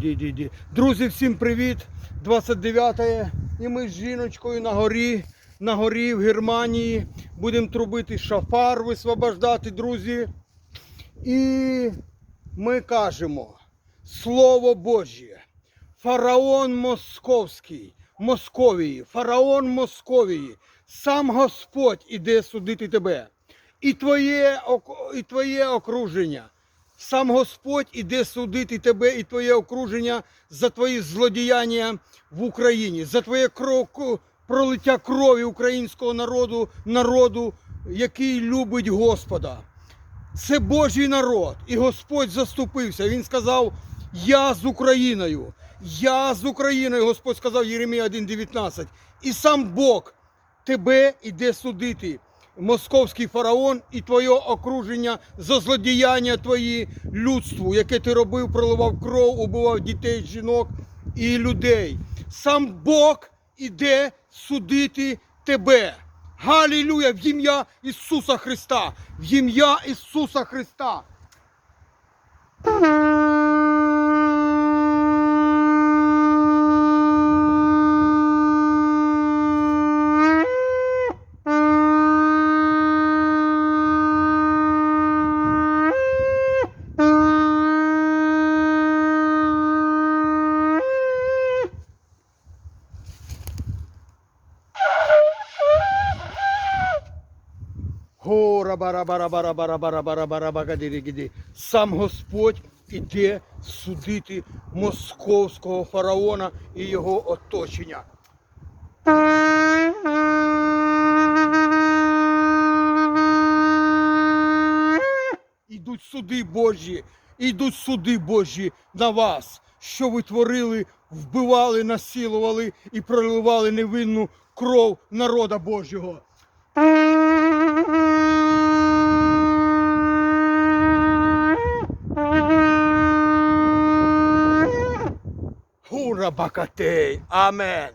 Ді, ді, ді. Друзі, всім привіт! 29-е. і ми з жіночкою на горі, на горі в Германії. Будемо трубити шафар, висвобождати, друзі. І ми кажемо Слово Божє. Фараон Московський, Московії, фараон Московії, сам Господь іде судити тебе. І твоє, і твоє окруження. Сам Господь іде судити тебе і твоє окруження за твої злодіяння в Україні, за твоє кров, пролиття крові українського народу, народу, який любить Господа. Це Божий народ, і Господь заступився. Він сказав: Я з Україною, я з Україною, Господь сказав Єремія 1,19. І сам Бог тебе іде судити. Московський фараон і твоє окруження за злодіяння твої людству, яке ти робив, проливав кров, убивав дітей, жінок і людей. Сам Бог іде судити тебе. Галілюя! В ім'я Ісуса Христа! В ім'я Ісуса Христа! Гора бара бара бара бара бара бара бара багадиригіди. Сам Господь іде судити московського фараона і його оточення. Ідуть суди Божі, ідуть суди Божі на вас, що ви творили, вбивали, насилували і проливали невинну кров народа Божого. Hurra bakate! Amen!